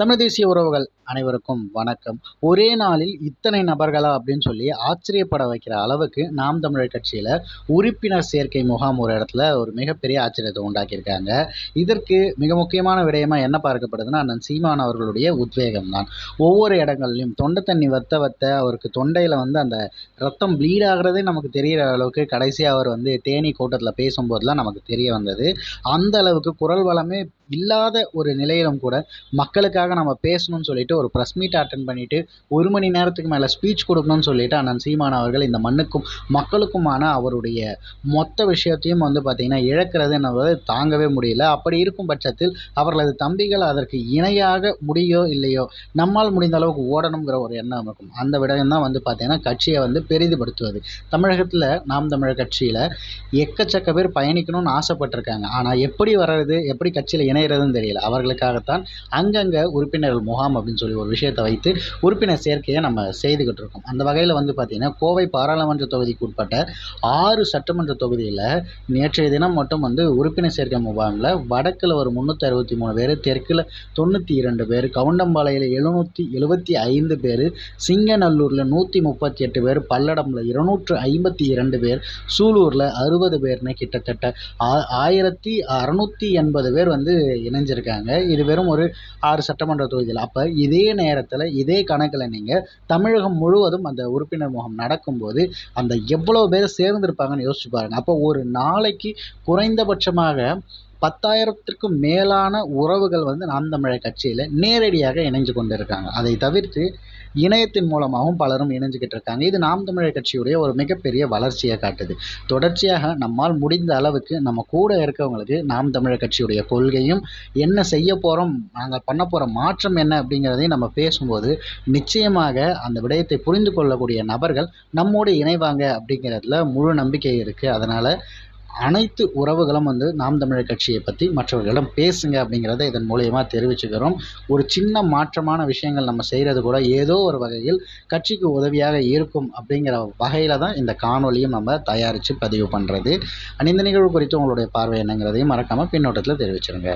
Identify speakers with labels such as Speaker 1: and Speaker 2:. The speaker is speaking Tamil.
Speaker 1: தமிழ் தேசிய உறவுகள் அனைவருக்கும் வணக்கம். ஒரே நாளில் இத்தனை நபர்களா அப்படின்னு சொல்லி ஆச்சரியப்பட வைக்கிற அளவுக்கு நாம் தமிழர் கட்சியில் உறுப்பினர் சேர்க்கை முகாம் ஒரு இடத்துல ஒரு மிகப்பெரிய ஆச்சரியத்தை உண்டாக்கியிருக்காங்க. இதற்கு மிக முக்கியமான விடயமா என்ன பார்க்கப்படுதுன்னா அண்ணன் சீமான் அவர்களுடைய உத்வேகம் தான் ஒவ்வொரு இடங்கள்லையும் தொண்டை தண்ணி வத்த வத்த அவருக்கு தொண்டையில் வந்து அந்த ரத்தம் ப்ளீட் ஆகிறதே நமக்கு தெரிகிற அளவுக்கு கடைசியாக அவர் வந்து தேனி கூட்டத்தில் பேசும்போதெல்லாம் நமக்கு தெரிய வந்தது. அந்த அளவுக்கு குரல் வளமே இல்லாத ஒரு நிலையிலும் கூட மக்களுக்காக நம்ம பேசணும்னு சொல்லிட்டு ஒரு ப்ரெஸ் மீட் அட்டன் பண்ணிட்டு ஒரு மணி நேரத்துக்கு மேலே ஸ்பீச் கொடுக்கணும்னு சொல்லிட்டு அண்ணன் சீமான் அவர்கள் இந்த மண்ணுக்கும் மக்களுக்குமான அவருடைய மொத்த விஷயத்தையும் வந்து பார்த்திங்கன்னா இழக்கிறது என்பது தாங்கவே முடியல. அப்படி இருக்கும் பட்சத்தில் அவர்களது தம்பிகள் அதற்கு இணையாக முடியோ இல்லையோ நம்மால் முடிந்த அளவுக்கு ஓடணுங்கிற ஒரு எண்ணம் இருக்கும். அந்த விடயம் தான் வந்து பார்த்திங்கன்னா கட்சியை வந்து பெரிதுபடுத்துவது. தமிழகத்தில் நாம் தமிழர் கட்சியில் எக்கச்சக்க பேர் பயணிக்கணும்னு ஆசைப்பட்டிருக்காங்க. ஆனால் எப்படி வர்றது எப்படி கட்சியில் இணையிறதுன்னு தெரியல. அவர்களுக்காகத்தான் அங்கங்கே உறுப்பினர்கள் முகாம் அப்படின்னு சொல்லி ஒரு விஷயத்தை வைத்து உறுப்பினர் சேர்க்கையை நம்ம செய்துக்கிட்டு இருக்கோம். அந்த வகையில் வந்து பார்த்திங்கன்னா கோவை பாராளுமன்ற தொகுதிக்கு உட்பட்ட ஆறு சட்டமன்ற தொகுதியில் நேற்றைய தினம் மட்டும் வந்து உறுப்பினர் சேர்க்கை முகாமில் வடக்கில் ஒரு முந்நூற்றி அறுபத்தி மூணு பேர் தெற்கில் தொண்ணூற்றி இரண்டு பேர் கவுண்டம்பாளையில் எழுநூற்றி எழுபத்தி ஐந்து பேர் சிங்கநல்லூரில் நூற்றி முப்பத்தி எட்டு பேர் பல்லடமில் இருநூற்று ஐம்பத்தி இரண்டு பேர் சூலூரில் அறுபது பேர்னு கிட்டத்தட்ட ஆ ஆயிரத்தி அறநூற்றி எண்பது பேர் வந்து இணைஞ்சிருக்காங்க. இது வெறும் ஒரு ஆறு சட்டமன்ற தொகுதியில் அப்போ இதே நேரத்தில் இதே கணக்கில் நீங்கள் தமிழகம் முழுவதும் அந்த உறுப்பினர் முகம் நடக்கும்போது அந்த எவ்வளோ பேர் சேர்ந்திருப்பாங்கன்னு யோசிச்சு பாருங்கள் அப்போ ஒரு நாளைக்கு குறைந்தபட்சமாக பத்தாயிரத்திற்கும் மேலான உறவுகள் வந்து நாம் தமிழர் கட்சியில் நேரடியாக இணைஞ்சு கொண்டு இருக்காங்க அதை தவிர்த்து இணையத்தின் மூலமாகவும் பலரும் இணைஞ்சுக்கிட்டு இருக்காங்க. இது நாம் தமிழர் கட்சியுடைய ஒரு மிகப்பெரிய வளர்ச்சியை காட்டுது. தொடர்ச்சியாக நம்மால் முடிந்த அளவுக்கு நம்ம கூட இருக்கவங்களுக்கு நாம் தமிழர் கட்சியுடைய கொள்கையும் என்ன செய்ய போகிறோம் நாங்கள் பண்ண போகிற மாற்றம் என்ன அப்படிங்கிறதையும் நம்ம பேசும்போது நிச்சயமாக அந்த விடயத்தை புரிந்து கொள்ளக்கூடிய நபர்கள் நம்மோடு இணைவாங்க அப்படிங்கிறதுல முழு நம்பிக்கை இருக்குது அதனால் அனைத்து உறவுகளும் வந்து நாம் தமிழர் கட்சியை பற்றி மற்றவர்களிடம் பேசுங்க அப்படிங்கிறத இதன் மூலயமா தெரிவிச்சுக்கிறோம். ஒரு சின்ன மாற்றமான விஷயங்கள் நம்ம செய்கிறது கூட ஏதோ ஒரு வகையில் கட்சிக்கு உதவியாக இருக்கும் அப்படிங்கிற வகையில் தான் இந்த காணொலியும் நம்ம தயாரித்து பதிவு பண்ணுறது இந்த நிகழ்வு குறித்து உங்களுடைய பார்வை என்னங்கிறதையும் மறக்காமல் பின்னோட்டத்தில் தெரிவிச்சிருங்க.